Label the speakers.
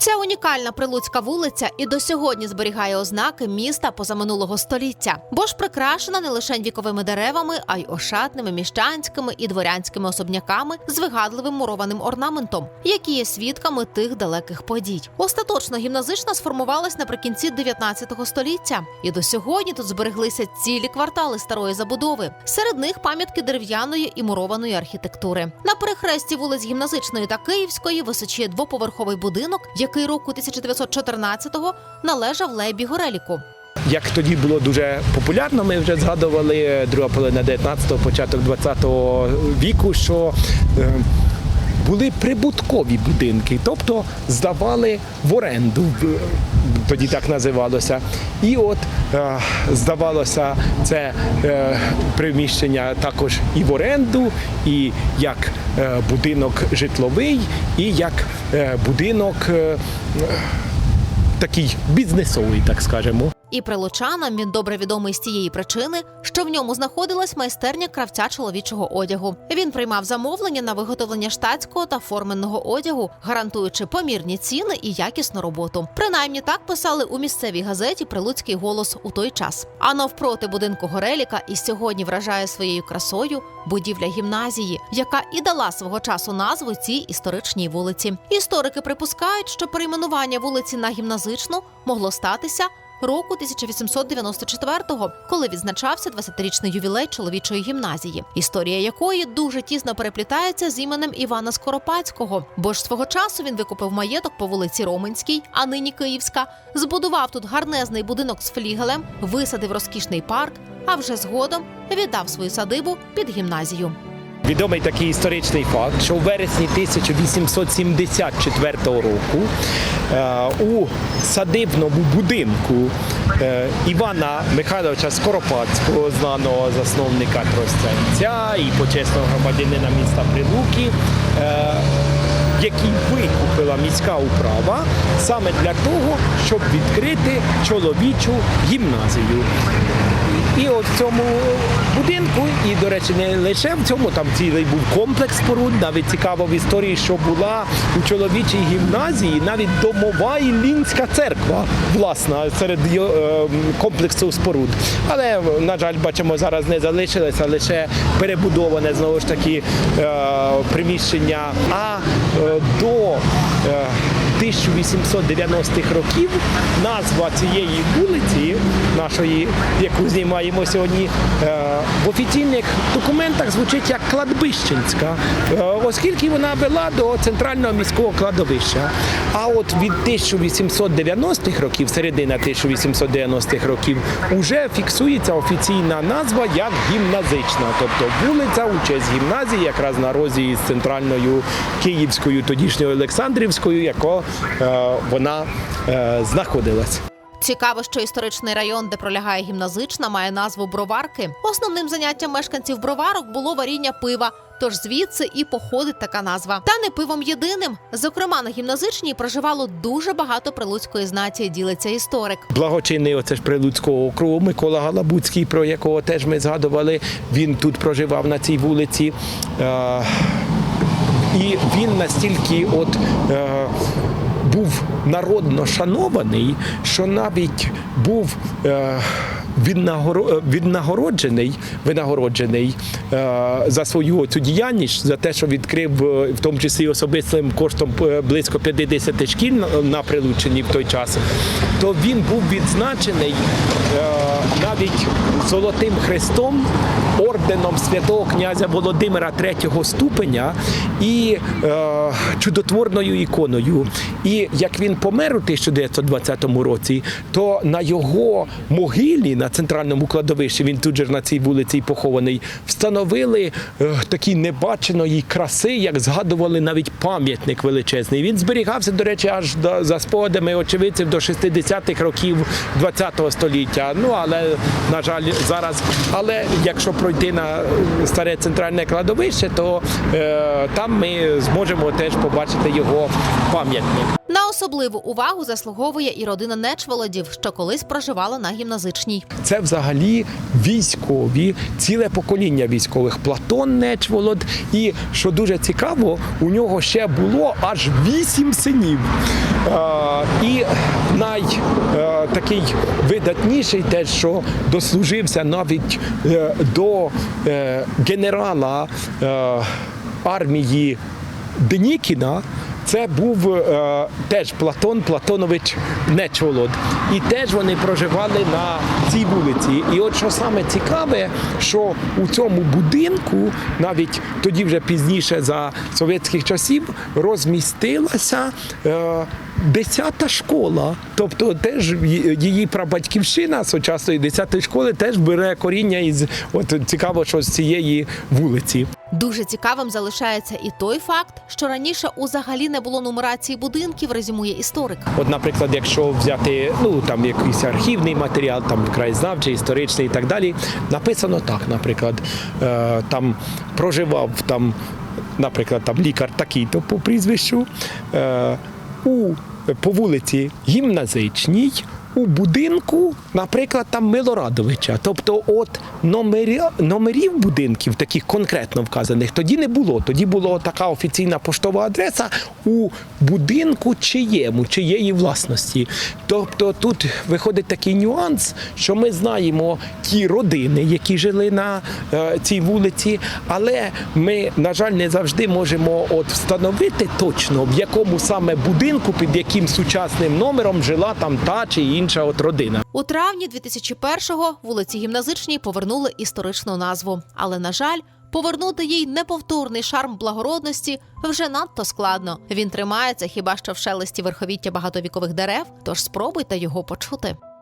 Speaker 1: Ця унікальна прилуцька вулиця і до сьогодні зберігає ознаки міста позаминулого століття, бо ж прикрашена не лише віковими деревами, а й ошатними міщанськими і дворянськими особняками з вигадливим мурованим орнаментом, які є свідками тих далеких подій. Остаточно гімназична сформувалась наприкінці 19 століття, і до сьогодні тут збереглися цілі квартали старої забудови. Серед них пам'ятки дерев'яної і мурованої архітектури. На перехресті вулиць гімназичної та Київської височіє двоповерховий будинок, який року 1914-го належав Лебі Гореліку.
Speaker 2: Як тоді було дуже популярно, ми вже згадували друга половина 19-го, початок 20-го віку, що е, були прибуткові будинки, тобто здавали в оренду, тоді так називалося. І от е, здавалося це е, приміщення також і в оренду, і як е, будинок житловий, і як будинок такий бізнесовий, так скажемо.
Speaker 1: І прилучанам він добре відомий з тієї причини, що в ньому знаходилась майстерня кравця чоловічого одягу. Він приймав замовлення на виготовлення штатського та форменного одягу, гарантуючи помірні ціни і якісну роботу. Принаймні так писали у місцевій газеті Прилуцький голос у той час. А навпроти будинку Гореліка і сьогодні вражає своєю красою будівля гімназії, яка і дала свого часу назву цій історичній вулиці. Історики припускають, що перейменування вулиці на гімназичну могло статися року 1894-го, коли відзначався 20-річний ювілей чоловічої гімназії, історія якої дуже тісно переплітається з іменем Івана Скоропадського, бо ж свого часу він викупив маєток по вулиці Роменській, а нині Київська, збудував тут гарнезний будинок з флігелем, висадив розкішний парк, а вже згодом віддав свою садибу під гімназію.
Speaker 2: Відомий такий історичний факт, що у вересні 1874 року е, у садибному будинку е, Івана Михайловича Скоропадського, знаного засновника Тростянця і почесного громадянина міста Прилуки, е, який викупила міська управа саме для того, щоб відкрити чоловічу гімназію. І в цьому будинку, і, до речі, не лише в цьому, там цілий був комплекс споруд. Навіть цікаво в історії, що була у чоловічій гімназії навіть домова Іллінська церква, власна, серед е, комплексу споруд. Але, на жаль, бачимо, зараз не залишилося, лише перебудоване знову ж таки е, приміщення. А е, до 1890-х років назва цієї вулиці, нашої, яку знімаємо сьогодні, е, в офіційних документах звучить як кладбищенська, е, оскільки вона вела до центрального міського кладовища. А от від 1890-х років, середина 1890-х років, уже фіксується офіційна назва як гімназична, тобто вулиця у честь гімназії, якраз на розі з центральною Київською, тодішньою Олександрівською, яко е, вона е, знаходилась.
Speaker 1: Цікаво, що історичний район, де пролягає гімназична, має назву Броварки. Основним заняттям мешканців броварок було варіння пива. Тож звідси і походить така назва. Та не пивом єдиним. Зокрема, на гімназичній проживало дуже багато прилуцької знаті, ділиться історик.
Speaker 2: Благочинний оце ж Прилуцького округу Микола Галабуцький, про якого теж ми згадували. Він тут проживав на цій вулиці. Е, І він настільки от. Е, Був народно шанований, що навіть був е, віднагороджений, винагороджений е, за свою цю діяльність, за те, що відкрив, е, в тому числі особистим коштом е, близько 50 шкіл на- прилученні в той час, то він був відзначений е, навіть Золотим Хрестом, орденом святого князя Володимира третього ступеня і е, чудотворною іконою. І як він помер у 1920 році, то на його могилі на центральному кладовищі, він тут же на цій вулиці похований, встановили е, такі небаченої краси, як згадували навіть пам'ятник величезний. Він зберігався, до речі, аж до, за спогадами очевидців до 60-х років ХХ століття. Ну але на жаль, зараз. Але якщо пройти на е, старе центральне кладовище, то е, там ми зможемо теж побачити його пам'ятник.
Speaker 1: Особливу увагу заслуговує і родина Нечволодів, що колись проживала на гімназичній.
Speaker 2: Це взагалі військові, ціле покоління військових. Платон Нечволод. І що дуже цікаво, у нього ще було аж вісім синів. Е, і най е, такий видатніший, те, що дослужився навіть е, до генерала армії Денікіна. Це був е, теж Платон Платонович Нечволод. І теж вони проживали на цій вулиці. І от що саме цікаве, що у цьому будинку, навіть тоді вже пізніше за совєтських часів, розмістилася. Е, Десята школа, тобто теж її прабатьківщина сучасної 10-ї школи теж бере коріння із от цікаво, що з цієї вулиці.
Speaker 1: Дуже цікавим залишається і той факт, що раніше узагалі не було нумерації будинків, резюмує історик.
Speaker 2: От, наприклад, якщо взяти ну там якийсь архівний матеріал, там краєзнавчий, історичний і так далі, написано так, наприклад, е, там проживав там, наприклад, там лікар такий-то по прізвищу е, у по вулиці Гімназичній. У будинку, наприклад, там Милорадовича. Тобто, от номеря, номерів будинків, таких конкретно вказаних, тоді не було. Тоді була така офіційна поштова адреса у будинку чиєму, чиєї власності. Тобто тут виходить такий нюанс, що ми знаємо ті родини, які жили на е, цій вулиці, але ми, на жаль, не завжди можемо от встановити точно, в якому саме будинку, під яким сучасним номером жила там та чи інша от родина.
Speaker 1: У травні 2001-го вулиці Гімназичній повернули історичну назву. Але, на жаль, повернути їй неповторний шарм благородності вже надто складно. Він тримається хіба що в шелесті верховіття багатовікових дерев, тож спробуйте його почути.